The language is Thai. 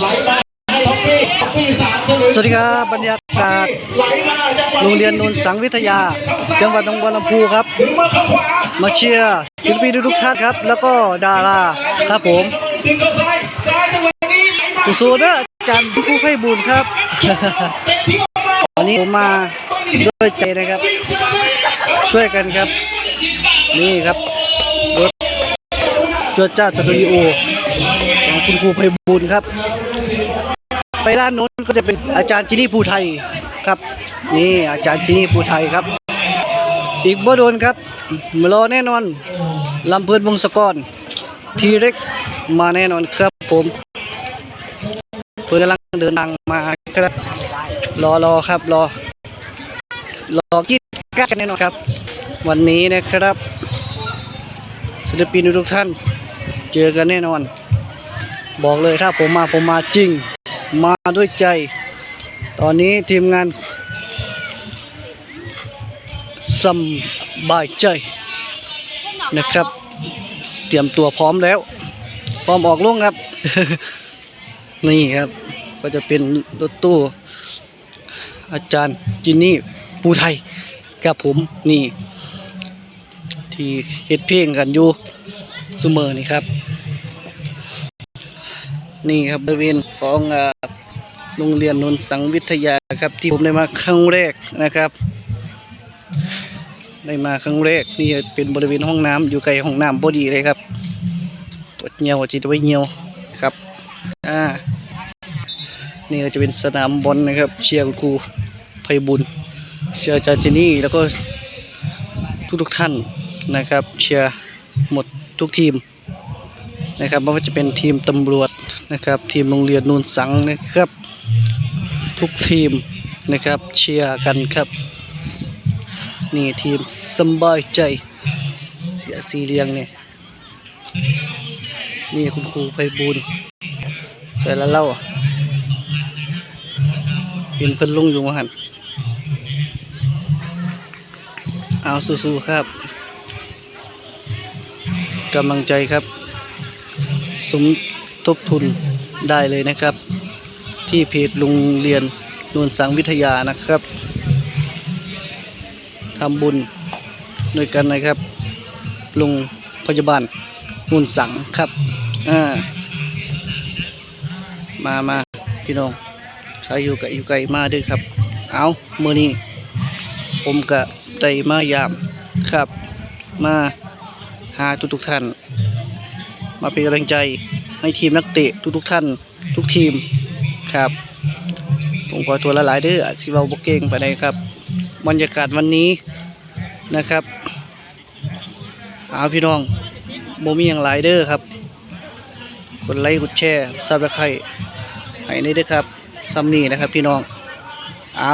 ไหลมาให้ท็อฟฟี่ท็อฟฟี่สามเฉลยสวัสดีครับบรรยากาศไหลมาจังหวะโรงเรียนนนสังวิทยา จังหวัดหนองบัวลำพูครับถึงมาเข้าขวามาเชียร์ศิลปินทุกๆท่านครับ แล้วก็ดาราครับผมดึงเข้าซ้ายซ้ายจังหวะนี้ไหลมาสู้ๆนะอาจารย์ผู้ให้บุญครับเตะทิ้งออกมาวันนี้ผมมาด้วยใจนะครับ ช่วยกันครับ นี่ครับรถจวดจ้าสตูดิโอของคุณครูไพบุญครับ ไปด้านโน้นก็จะเป็นอาจารย์จินี่ภูไทยครับ นี่อาจารย์จินี่ภูไทยครับ อีกบ่โดนครับมารอแน่นอนลำเพินวงศกรทีเร็กมาแน่นอนครับผมเพื่อนกำลังเดินทางมาครับ รอรอครับรอ รอกินกันแน่นอนครับ วันนี้นะครับศิลปินทุกท่าน เจอกันแน่นอน บอกเลยถ้าผมมาผมมาจริง มาด้วยใจ ตอนนี้ทีมงานสำบายใจนะครับ เตรียมตัวพร้อมแล้ว พร้อมออกลงครับ นี่ครับ ก็จะเป็นรถตู้ อาจารย์จินนี่ปูไทยกับผมนี่ ที่เฮ็ดเพลงกันอยู่เสมอนี่ครับ นี่ครับบริเวณของโรงเรียนนนสังวิทยาครับ ที่ผมได้มาครั้งแรกนะครับ ได้มาครั้งแรกนี่เป็นบริเวณห้องน้ำอยู่ใกล้ห้องน้ำพอดีเลยครับปวดเหี่ยวจิตไว้เหี่ยวครับอ่านี่จะเป็นสนามบอลนะครับ เชียร์คุณครูไพบุญเชียร์อาจารย์เจนี่แล้วก็ทุกทุกท่านนะครับ เชียร์หมดทุกทีม นะครับไม่ว่าจะเป็นทีมตำรวจนะครับ ทีมโรงเรียนนูนสังนะครับ ทุกทีมนะครับเชียร์กันครับ นี่ทีมสบายใจ เสียสีเรียงเนี่ยนี่คุณครูไพบุญใส่ละเล่าเห็นเพิ่นลุงอยู่ว่าหันเอาสู้ๆครับกำลังใจครับ สมทบทุนได้เลยนะครับ ที่เพจโรงเรียนนวลสังวิทยานะครับทำบุญด้วยกันนะครับโรงพยาบาลนวลสังครับอ่ามามาพี่น้องใครอยู่กับอยู่ไกลมาด้วยครับ เอามือนี้ผมกะได้มายามครับ มาหาทุกทุกท่าน มาเป็นกำลังใจให้ทีมนักเตะทุกทุกๆท่านทุกทีมครับ ผมขอตัวละหลายเด้อสิเว้าบ่เก่งไปไหนใดครับ บรรยากาศวันนี้นะครับเอาพี่น้องบ่มีอย่างหลายเด้อครับกดไลค์กดแชร์ซับสไครต์ให้นี่ด้อครับซัมนี่นะครับพี่น้องเอา